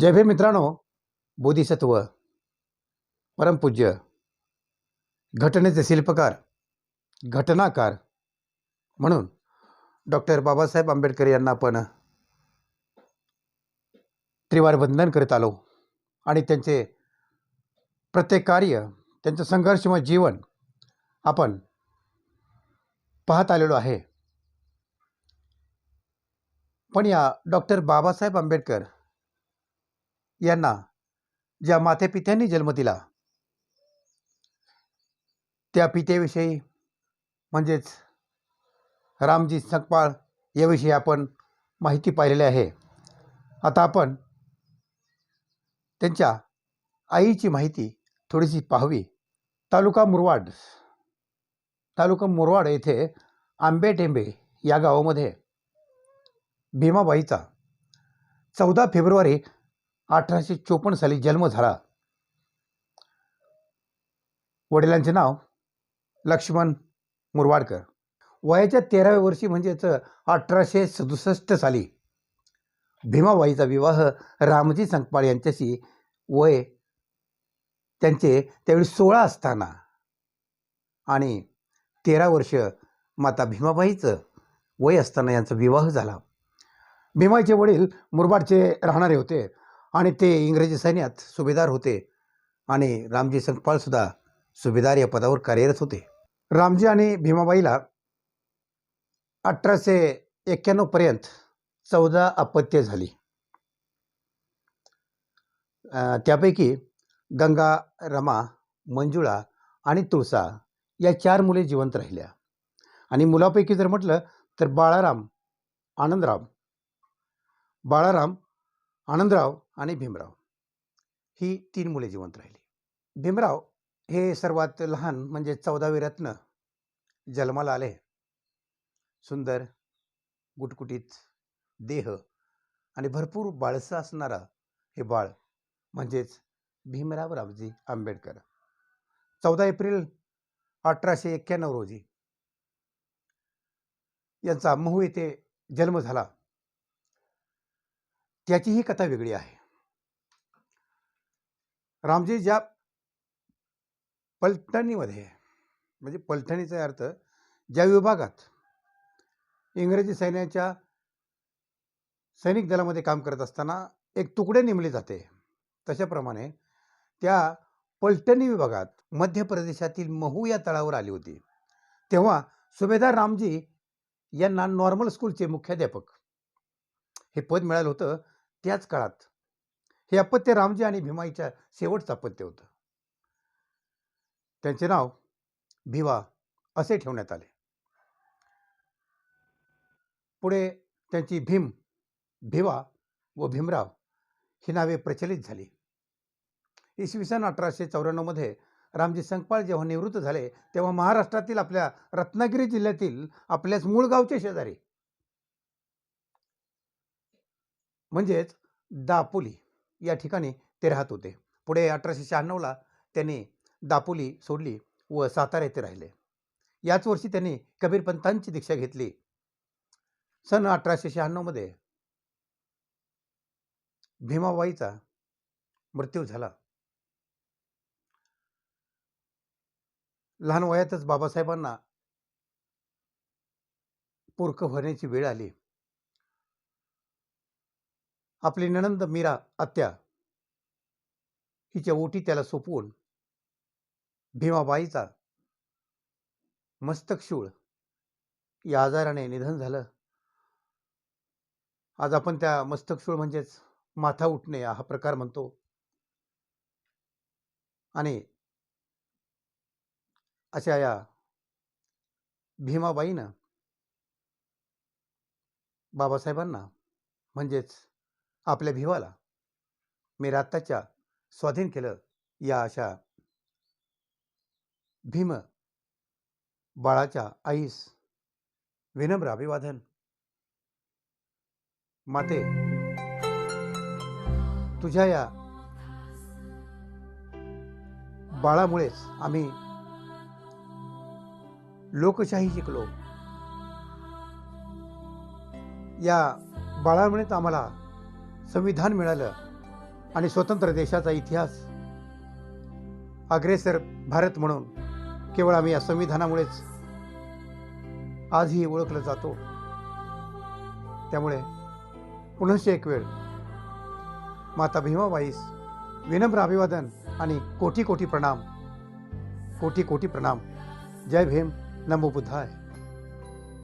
जय भीम मित्रांनो बोधिसत्व परमपूज्य घटनेचे शिल्पकार घटनाकार म्हणून डॉक्टर बाबासाहेब आंबेडकर यांना आपण त्रिवार वंदन करीत आलो. आणि त्यांचे प्रत्येक कार्य त्यांचं संघर्षमय जीवन आपण पाहत आलेलो आहे. पण या डॉक्टर बाबासाहेब आंबेडकर यांना ज्या मातेपित्यांनी जन्म दिला. त्या पित्याविषयी म्हणजेच रामजी सकपाळ याविषयी आपण माहिती पाहिलेली आहे. आता आपण त्यांच्या आईची माहिती थोडीशी पाहावी. तालुका मुरवाड तालुका मुरवाड येथे आंबेटेंबे या गावामध्ये भीमाबाईचा चौदा फेब्रुवारी अठराशे चोपन्न साली जन्म झाला. वडिलांचे नाव लक्ष्मण मुरवाडकर. वयाच्या तेराव्या वर्षी म्हणजेच अठराशे सदुसष्ट साली भीमाबाईचा विवाह रामजी संकपाळ यांच्याशी वय त्यांचे त्यावेळी सोळा असताना आणि तेरा वर्ष माता भीमाबाईचं वय असताना यांचा विवाह झाला. भीमाईचे वडील मुरबाडचे राहणारे होते. आणि ते इंग्रजी सैन्यात सुभेदार होते आणि रामजी संकपाळसुद्धा सुभेदार या पदावर कार्यरत होते. रामजी आणि भीमाबाईला अठराशे एक्क्याण्णवपर्यंत चौदा अपत्य झाली. त्यापैकी गंगा रमा मंजुळा आणि तुळसा या चार मुले जिवंत राहिल्या. आणि मुलापैकी जर म्हटलं तर बाळाराम आनंदराम. बाळाराम आनंदराव आणि भीमराव. ही तीन मुले जिवंत राहिली. भीमराव हे सर्वात लहान म्हणजे चौदावे रत्न जन्माला आले. सुंदर गुटकुटीत देह आणि भरपूर बाळसं असणारा हे बाळ म्हणजेच भीमराव रावजी आंबेडकर. चौदा एप्रिल अठराशे एक्क्याण्णव रोजी यांचा महू येथे जन्म झाला. त्याची ही कथा वेगळी आहे. रामजी ज्या पलटणीमध्ये म्हणजे पलटणीचा अर्थ ज्या विभागात इंग्रजी सैन्याच्या सैनिक दलामध्ये काम करत असताना एक तुकडे नेमले जाते तशाप्रमाणे त्या पलटणी विभागात मध्य प्रदेशातील महू या तळावर आली होती. तेव्हा सुभेदार रामजी यांना नॉर्मल स्कूलचे मुख्याध्यापक हे पद मिळालं होतं. त्याच काळात हे अपत्य रामजी आणि भीमाईच्या शेवटचं अपत्य होतं. त्यांचे नाव भिवा असे ठेवण्यात आले. पुढे त्यांची भीम भिवा व भीमराव ही नावे प्रचलित झाली. इसवी सन अठराशे चौऱ्याण्णवमध्ये रामजी संकपाळ जेव्हा निवृत्त झाले तेव्हा महाराष्ट्रातील आपल्या रत्नागिरी जिल्ह्यातील आपल्याच मूळ गावचे शेजारी म्हणजेच दापोली या ठिकाणी ते राहत होते. पुढे अठराशे शहाण्णवला त्यांनी दापोली सोडली व सातारा येथे राहिले. याच वर्षी त्यांनी कबीरपंतांची दीक्षा घेतली. सन अठराशे शहाण्णवमध्ये भीमाबाईचा मृत्यू झाला. लहान वयातच बाबासाहेबांना पोरकं होण्याची वेळ आली. आपली नणंद मीरा आत्या हिच्या ओटी त्याला सोपवून भीमाबाईचा मस्तकशूळ या आजाराने निधन झालं. आज आपण त्या मस्तकशूळ म्हणजेच माथा उठणे हा प्रकार म्हणतो. आणि अशा या भीमाबाईनं बाबासाहेबांना म्हणजेच आपल्या भिवाला मी रात्ताच्या स्वाधीन केलं या अशा भीम बाळाच्या आईस विनम्र अभिवादन. माते तुझ्या या बाळामुळेच आम्ही लोकशाही शिकलो या बाळामुळेच आम्हाला संविधान मिळालं आणि स्वतंत्र देशाचा इतिहास. अग्रेसर भारत म्हणून केवळ आम्ही या संविधानामुळेच आजही ओळखलं जातो. त्यामुळे पुनश्च एक वेळ माता भीमाबाईस विनम्र अभिवादन आणि कोटी कोटी प्रणाम कोटी कोटी प्रणाम. जय भीम नमो बुद्धाय.